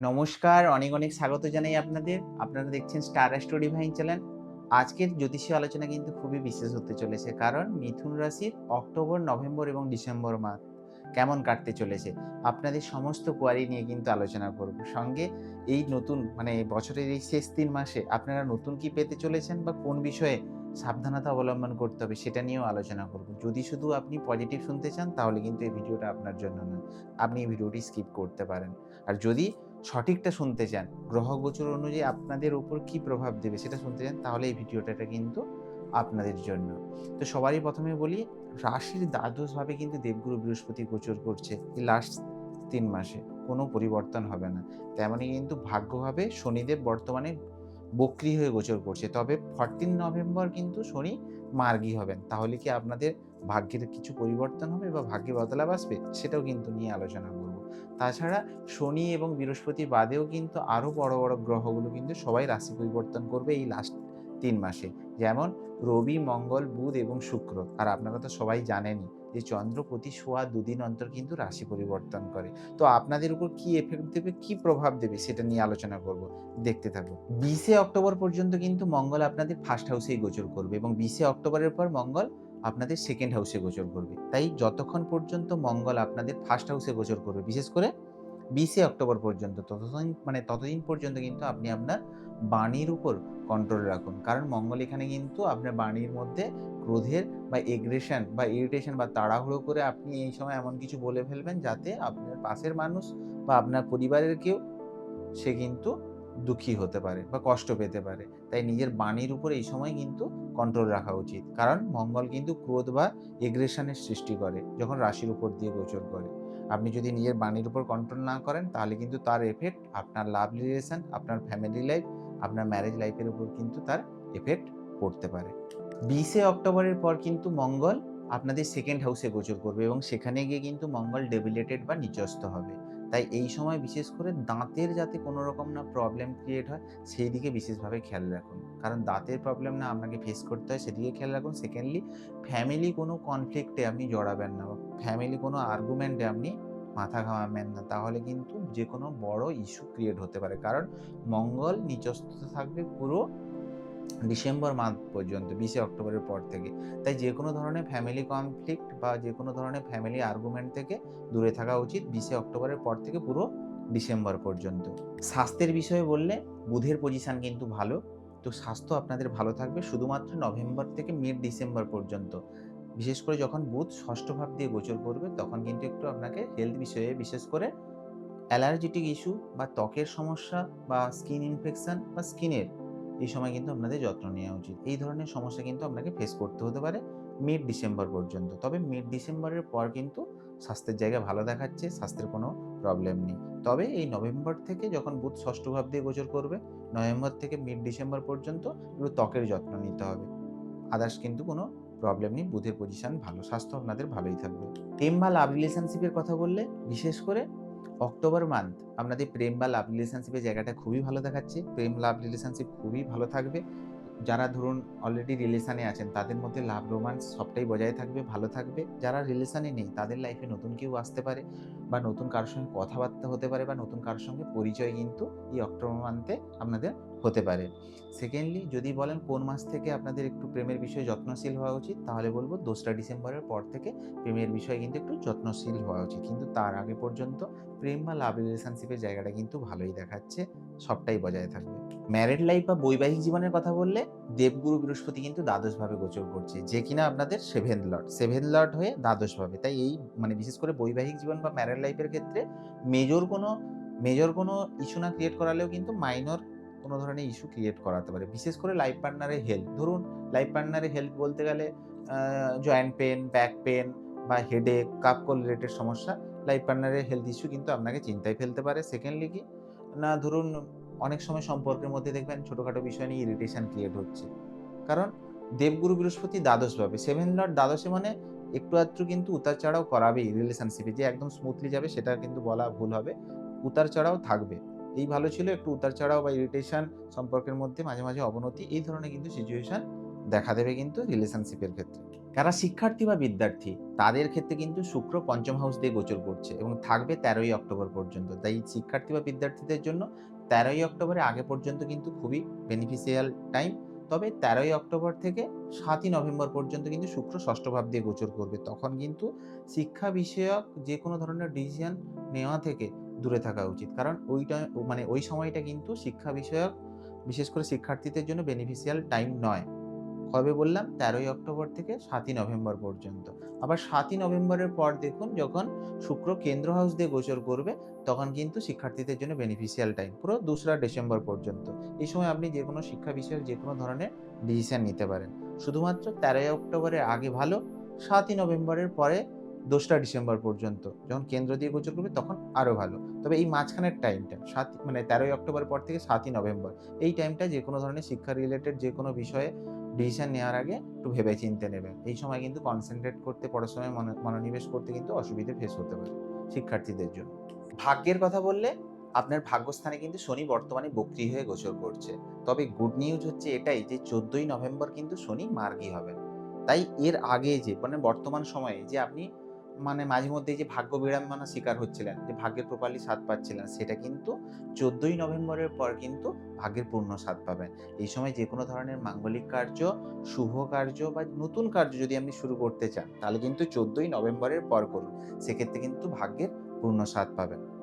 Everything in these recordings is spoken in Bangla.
নমস্কার, অনেক অনেক স্বাগত জানাই আপনাদের। আপনারা দেখছেন স্টার অ্যাস্ট্রো ডিভাইন চ্যানেল আজকের জ্যোতিষীয় আলোচনা কিন্তু খুবই বিশেষ হতে চলেছে, কারণ মিথুন রাশির অক্টোবর, নভেম্বর এবং ডিসেম্বর মাস কেমন কাটতে চলেছে, আপনাদের সমস্ত কোয়ারি নিয়ে কিন্তু আলোচনা করব। সঙ্গে এই নতুন মানে বছরের এই শেষ তিন মাসে আপনারা নতুন কি পেতে চলেছেন বা কোন বিষয়ে সাবধানতা অবলম্বন করতে হবে, সেটা নিয়েও আলোচনা করব। যদি শুধু আপনি পজিটিভ শুনতে চান, তাহলে কিন্তু এই ভিডিওটা আপনার জন্য না। আপনি এই ভিডিওটি স্কিপ করতে পারেন। আর যদি সঠিকটা শুনতে চান, গ্রহ গোচর অনুযায়ী আপনাদের উপর কি প্রভাব দেবে সেটা শুনতে চান, তাহলে এই ভিডিওটা কিন্তু আপনাদের জন্য। তো সবারই প্রথমে বলি, রাশির দ্বাদশভাবে কিন্তু দেবগুরু বৃহস্পতি গোচর করছে এই লাস্ট তিন মাসে। কোনো পরিবর্তন হবে না। তেমনই কিন্তু ভাগ্যভাবে শনিদেব বর্তমানে বক্রি হয়ে গোচর করছে। তবে ফরটিন নভেম্বর কিন্তু শনি মার্গী হবেন। তাহলে কি আপনাদের ভাগ্যের কিছু পরিবর্তন হবে বা ভাগ্যে বদলাভ আসবে? সেটাও কিন্তু নিয়ে আলোচনা করব। তাছাড়া শনি এবং বৃহস্পতি বাদেও কিন্তু আরও বড় বড় গ্রহগুলো কিন্তু সবাই রাশি পরিবর্তন করবে এই লাস্ট তিন মাসে। যেমন রবি, মঙ্গল, বুধ এবং শুক্র। আর আপনারা তো সবাই জানেনই যে চন্দ্র প্রতি সোয়া দুদিন অন্তর কিন্তু রাশি পরিবর্তন করে। তো আপনাদের উপর কি এফেক্ট দেবে, কি প্রভাব দেবে সেটা নিয়ে আলোচনা করব, দেখতে থাকো বিশে অক্টোবর পর্যন্ত কিন্তু মঙ্গল আপনাদের ফার্স্ট হাউসেই গোচর করবে এবং বিশে অক্টোবরের পর মঙ্গল আপনাদের সেকেন্ড হাউসে গোচর করবে। তাই যতক্ষণ পর্যন্ত মঙ্গল আপনাদের ফার্স্ট হাউসে গোচর করবে, বিশেষ করে বিশে অক্টোবর পর্যন্ত, ততদিন মানে ততদিন পর্যন্ত কিন্তু আপনি আপনার বাণীর উপর কন্ট্রোল রাখুন। কারণ মঙ্গল এখানে কিন্তু আপনার বাণীর মধ্যে ক্রোধের বা এগ্রেশন বা ইরিটেশন বা তাড়াহুড়ো করে আপনি এই সময় এমন কিছু বলে ফেলবেন যাতে আপনার পাশের মানুষ বা আপনার পরিবারের কেউ সে কিন্তু দুঃখী হতে পারে বা কষ্ট পেতে পারে। তাই নিজের বাণীর উপর এই সময় কিন্তু কন্ট্রোল রাখা উচিত। কারণ মঙ্গল কিন্তু ক্রোধ বা এগ্রেশনের সৃষ্টি করে, যখন রাশির উপর দিয়ে গোচর করে। আপনি যদি নিজের বাণীর উপর কন্ট্রোল না করেন, তাহলে কিন্তু তার এফেক্ট আপনার লাভ রিলেশন আপনার ফ্যামিলি লাইফ আপনার ম্যারেজ লাইফের উপর কিন্তু তার এফেক্ট পড়তে পারে। বিশে অক্টোবরের পর কিন্তু মঙ্গল আপনাদের সেকেন্ড হাউসে গোচর করবে এবং সেখানে গিয়ে কিন্তু মঙ্গল ডেবিলেটেড বা নিচস্ত হবে। তাই এই সময় বিশেষ করে দাঁতের যাতে কোনো রকম না প্রবলেম ক্রিয়েট হয়, সেই দিকে বিশেষভাবে খেয়াল রাখুন। কারণ দাঁতের প্রবলেম না আপনাকে ফেস করতে হয়, সেদিকে খেয়াল রাখুন। সেকেন্ডলি ফ্যামিলি কোনো কনফ্লিক্টে আপনি জড়াবেন না। ফ্যামিলি কোনো আর্গুমেন্টে আপনি মাথা ঘামাবেন না, তাহলে কিন্তু যে কোনো বড় ইস্যু ক্রিয়েট হতে পারে। কারণ মঙ্গল নিচস্থ থাকবে পুরো ডিসেম্বর মাস পর্যন্ত, বিশে অক্টোবরের পর থেকে। তাই যে কোনো ধরনের ফ্যামিলি কনফ্লিক্ট বা যে কোনো ধরনের ফ্যামিলি আর্গুমেন্ট থেকে দূরে থাকা উচিত বিশে অক্টোবরের পর থেকে পুরো ডিসেম্বর পর্যন্ত। স্বাস্থ্যের বিষয়ে বললে বুধের পজিশান কিন্তু ভালো। তো স্বাস্থ্য আপনাদের ভালো থাকবে শুধুমাত্র নভেম্বর থেকে মিড ডিসেম্বর পর্যন্ত। বিশেষ করে যখন বুধ ষষ্ঠ ভাব দিয়ে গোচর করবে, তখন কিন্তু একটু হেলথ বিষয়ে বিশেষ করে অ্যালার্জেটিক ইস্যু বা ত্বকের সমস্যা বা স্কিন ইনফেকশান বা স্কিনের এই সময় কিন্তু আপনাদের যত্ন নেওয়া উচিত। এই ধরনের সমস্যা কিন্তু আপনাকে ফেস করতে হতে পারে মিড ডিসেম্বর পর্যন্ত। তবে মিড ডিসেম্বরের পর কিন্তু স্বাস্থ্যের জায়গা ভালো দেখাচ্ছে, স্বাস্থ্যের কোনো প্রবলেম নেই। তবে এই নভেম্বর থেকে যখন বুধ ষষ্ঠ ভাব দিয়ে গোচর করবে নভেম্বর থেকে মিড ডিসেম্বর পর্যন্ত একটু ত্বকের যত্ন নিতে হবে। আদার্স কিন্তু কোনো প্রবলেম নেই, বুধের পজিশন ভালো, স্বাস্থ্য আপনাদের ভালোই থাকবে। প্রেম বা লাভ রিলেশনশিপের কথা বললে, বিশেষ করে অক্টোবর মান্থ আপনাদের প্রেম বা লাভ রিলেশনশিপের জায়গাটা খুবই ভালো দেখাচ্ছে। প্রেম লাভ রিলেশনশিপ খুবই ভালো থাকবে। যারা ধরুন অলরেডি রিলেশানে আছেন, তাদের মধ্যে লাভ রোমান্স সবটাই বজায় থাকবে, ভালো থাকবে। যারা রিলেশানে নেই, তাদের লাইফে নতুন কেউ আসতে পারে বা নতুন কারোর সঙ্গে কথাবার্তা হতে পারে বা নতুন কারোর সঙ্গে পরিচয় কিন্তু এই অক্টোবর মান্থে আপনাদের হতে পারে। সেকেন্ডলি যদি বলেন কোন মাস থেকে আপনাদের একটু প্রেমের বিষয়ে যত্নশীল হওয়া উচিত, তাহলে বলব দোসরা ডিসেম্বরের পর থেকে প্রেমের বিষয়ে কিন্তু একটু যত্নশীল হওয়া উচিত। কিন্তু তার আগে পর্যন্ত প্রেম বা লাভ রিলেশনশিপের জায়গাটা কিন্তু ভালোই দেখাচ্ছে। সবটাই বজায় থাকবে। ম্যারিড লাইফ বা বৈবাহিক জীবনের কথা বললে, দেবগুরু বৃহস্পতি কিন্তু দ্বাদশভাবে গোচর করছে, যে কিনা আপনাদের সেভেন লর্ড সেভেন লর্ড হয়ে দ্বাদশভাবে। তাই এই মানে বিশেষ করে বৈবাহিক জীবন বা ম্যারিড লাইফের ক্ষেত্রে মেজর কোনো মেজর কোনো ইস্যু না ক্রিয়েট করালেও কিন্তু মাইনর কোনো ধরনের ইস্যু ক্রিয়েট করাতে পারে। বিশেষ করে লাইফ পার্টনারের হেলথ ধরুন লাইফ পার্টনারের হেলথ বলতে গেলে জয়েন্ট পেন ব্যাক পেন বা হেডেক কাপকল রিলেটেড সমস্যা লাইফ পার্টনারের হেলথ ইস্যু কিন্তু আপনাকে চিন্তায় ফেলতে পারে। সেকেন্ডলি কি না, ধরুন অনেক সময় সম্পর্কের মধ্যে দেখবেন ছোটোখাটো বিষয় নিয়ে ইরিটেশন ক্রিয়েট হচ্ছে। কারণ দেবগুরু বৃহস্পতি দ্বাদশ ভাবে সেভেন লর্ড দ্বাদশে মানে একটু আধটু কিন্তু উতার চড়াও করাবেই রিলেশনশিপে যে একদম স্মুথলি যাবে সেটা কিন্তু বলা ভুল হবে, উতার চড়াও থাকবে। এই ভালো ছিল, একটু উতার চড়াও বা ইরিটেশন সম্পর্কের মধ্যে মাঝে মাঝে অবনতি, এই ধরনের কিন্তু সিচুয়েশন দেখা দেবে কিন্তু রিলেশনশিপের ক্ষেত্রে। যারা শিক্ষার্থী বা বিদ্যার্থী, তাদের ক্ষেত্রে কিন্তু শুক্র পঞ্চম হাউস দিয়ে গোচর করছে এবং থাকবে তেরোই অক্টোবর পর্যন্ত। তাই শিক্ষার্থী বা বিদ্যার্থীদের জন্য তেরোই অক্টোবরের আগে পর্যন্ত কিন্তু খুবই বেনিফিশিয়াল টাইম তবে তেরোই অক্টোবর থেকে সাতই নভেম্বর পর্যন্ত কিন্তু শুক্র ষষ্ঠ ভাব দিয়ে গোচর করবে। তখন কিন্তু শিক্ষা বিষয়ক যে কোনো ধরনের ডিসিশন নেওয়া থেকে দূরে থাকা উচিত। কারণ ওইটা মানে ওই সময়টা কিন্তু শিক্ষা বিষয়ক, বিশেষ করে শিক্ষার্থীদের জন্য বেনিফিশিয়াল টাইম নয়। কবে বললাম? তেরোই অক্টোবর থেকে সাতই নভেম্বর পর্যন্ত। আবার সাতই নভেম্বরের পর দেখুন, যখন শুক্র কেন্দ্র হাউস দিয়ে গোচর করবে, তখন কিন্তু শিক্ষার্থীদের জন্য বেনিফিশিয়াল টাইম পুরো দোসরা ডিসেম্বর পর্যন্ত। এই সময় আপনি যে কোনো শিক্ষা বিষয়ক যে কোনো ধরনের ডিসিশন নিতে পারেন। শুধুমাত্র তেরোই অক্টোবরের আগে ভালো, সাতই নভেম্বরের পরে দোসরা ডিসেম্বর পর্যন্ত। যখন কেন্দ্র দিয়ে গোচর করবে, তখন আরও ভালো। তবে এই মাঝখানের টাইমটা সাত মানে তেরোই অক্টোবর পর থেকে সাতই নভেম্বর, এই টাইমটা যে কোনো ধরনের শিক্ষা রিলেটেড যে কোনো বিষয়ে ডিসিশন নেওয়ার আগে একটু ভেবে চিনতে নেবেন। এই সময় কিন্তু কনসেন্ট্রেট করতে, পড়াশোনায় মনো- মনোনিবেশ করতে কিন্তু অসুবিধে ফেস হতে পারে শিক্ষার্থীদের জন্য। ভাগ্যের কথা বললে আপনার ভাগ্যস্থানে কিন্তু শনি বর্তমানে বক্রি হয়ে গোচর করছে। তবে গুড নিউজ হচ্ছে এটাই যে চোদ্দই নভেম্বর কিন্তু শনি মার্গি হবেন। তাই এর আগে যে মানে বর্তমান সময়ে যে আপনি মানে মাঝে মধ্যে যে ভাগ্য বিড়ম্বনা শিকার হচ্ছিলেন, যে ভাগ্যের প্রপারলি স্বাদ পাচ্ছিলেন, সেটা কিন্তু চোদ্দই নভেম্বরের পর কিন্তু ভাগ্যের পূর্ণ স্বাদ পাবেন। এই সময় যে কোনো ধরনের মাঙ্গলিক কার্য, শুভ কার্য বা নতুন কার্য যদি আপনি শুরু করতে চান, তাহলে কিন্তু চোদ্দই নভেম্বরের পর করুন। সেক্ষেত্রে কিন্তু ভাগ্যের পূর্ণ স্বাদ পাবেন।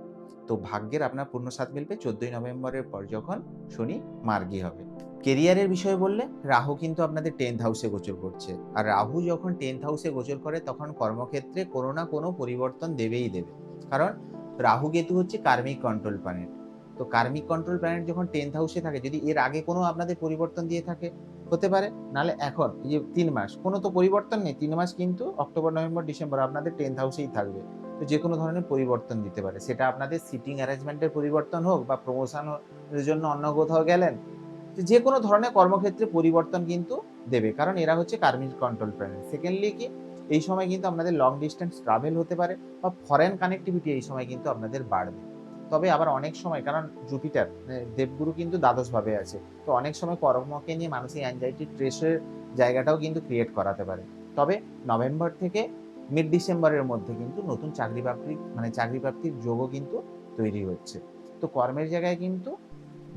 তো ভাগ্যের আপনার পূর্ণ সাথ মিলবে। চোদ্দই নভেম্বরের পর যখন শনি মার্গী হবে। কেরিয়ারের বিষয়ে বললে, রাহু কিন্তু আপনাদের টেন্থ হাউসে গোচর করছে। আর রাহু যখন টেন্থ হাউসে গোচর করে, তখন কর্মক্ষেত্রে কোনো না কোনো পরিবর্তন দেবেই দেবে। কারণ রাহু কেতু হচ্ছে কার্মিক কন্ট্রোল প্ল্যানেট তো কার্মিক কন্ট্রোল প্ল্যানেট যখন টেন্থ হাউসে থাকে, যদি এর আগে কোনো আপনাদের পরিবর্তন দিয়ে থাকে, হতে পারে। নাহলে এখন যে তিন মাস, কোনো তো পরিবর্তন নেই। তিন মাস কিন্তু অক্টোবর, নভেম্বর, ডিসেম্বর আপনাদের টেন্থ হাউসেই থাকবে। তো যে কোনো ধরনের পরিবর্তন দিতে পারে। সেটা আপনাদের সিটিং অ্যারেঞ্জমেন্টের পরিবর্তন হোক বা প্রমোশনের জন্য অন্য কোথাও গেলেন যে কোনো ধরনের কর্মক্ষেত্রে পরিবর্তন কিন্তু দেবে। কারণ এরা হচ্ছে কার্মিক কন্ট্রোল প্ল্যানেট সেকেন্ডলি কি, এই সময় কিন্তু আপনাদের লং ডিস্টেন্স ট্রাভেল হতে পারে বা ফরেন কানেক্টিভিটি এই সময় কিন্তু আপনাদের বাড়বে। তবে আবার অনেক সময়, কারণ জুপিটার দেবগুরু কিন্তু দ্বাদশভাবে আছে। তো অনেক সময় কর্মকে নিয়ে মানসিক অ্যাংজাইটি স্ট্রেসের জায়গাটাও কিন্তু ক্রিয়েট করাতে পারে। তবে নভেম্বর থেকে মিড ডিসেম্বরের মধ্যে কিন্তু নতুন চাকরি প্রাপ্তির মানে চাকরি প্রাপ্তির যোগও কিন্তু তৈরি হচ্ছে। তো কর্মের জায়গায় কিন্তু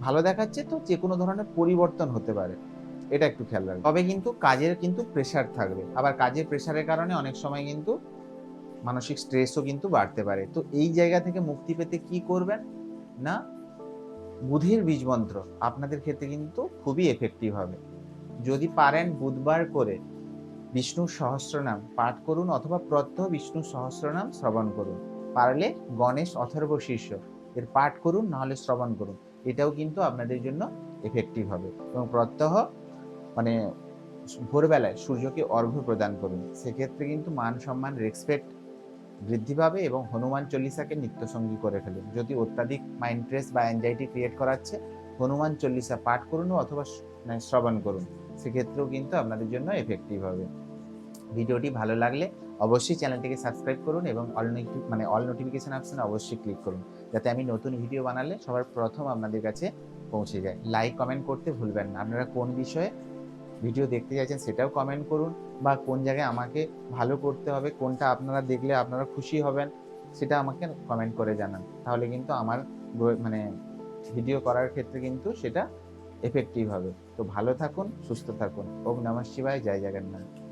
ভালো দেখাচ্ছে তো যে কোনো ধরনের পরিবর্তন হতে পারে। এটা একটু খেয়াল রাখবে। তবে কিন্তু কাজের কিন্তু প্রেশার থাকবে। আবার কাজের প্রেশারের কারণে অনেক সময় কিন্তু মানসিক স্ট্রেসও কিন্তু বাড়তে পারে। তো এই জায়গা থেকে মুক্তি পেতে কি করবেন? না, বুধির বীজ মন্ত্র আপনাদের ক্ষেত্রে কিন্তু খুবই এফেক্টিভ হবে। যদি পারেন বুধবার করে বিষ্ণুর সহস্রনাম পাঠ করুন অথবা প্রত্যহ বিষ্ণুর সহস্রনাম শ্রবণ করুন। পারলে গণেশ অথর্ব শীর্ষ এর পাঠ করুন, নাহলে শ্রবণ করুন। এটাও কিন্তু আপনাদের জন্য এফেক্টিভ হবে। এবং প্রত্যহ মানে ভোরবেলায় সূর্যকে অর্ঘ্য প্রদান করুন। সেক্ষেত্রে কিন্তু মান সম্মান রেসপেক্ট বৃদ্ধি পাবে এবং হনুমান চল্লিশাকে নিত্যসঙ্গী করে ফেলুন। যদি অত্যাধিক মাইন্ড স্ট্রেস বা অ্যাংজাইটি ক্রিয়েট করাচ্ছে, হনুমান চল্লিশা পাঠ করুন অথবা মানে শ্রবণ করুন। সেক্ষেত্রেও কিন্তু আপনাদের জন্য এফেক্টিভ হবে। ভিডিওটি ভালো লাগলে অবশ্যই চ্যানেলটিকে সাবস্ক্রাইব করুন এবং অল মানে অল নোটিফিকেশন অপশনে অবশ্যই ক্লিক করুন। যাতে আমি নতুন ভিডিও বানালে সবার প্রথম আপনাদের কাছে পৌঁছে যায়। লাইক, কমেন্ট করতে ভুলবেন না। আপনারা কোন বিষয়ে ভিডিও দেখতে চাইছেন সেটাও কমেন্ট করুন বা কোন জায়গায় আমাকে ভালো করতে হবে, কোনটা আপনারা দেখলে আপনারা খুশি হবেন সেটা আমাকে কমেন্ট করে জানান। তাহলে কিন্তু আমার মানে ভিডিও করার ক্ষেত্রে কিন্তু সেটা এফেক্টিভ হবে। তো ভালো থাকুন, সুস্থ থাকুন। ওম নমঃ শিবায়। জয় জগন্নাথ।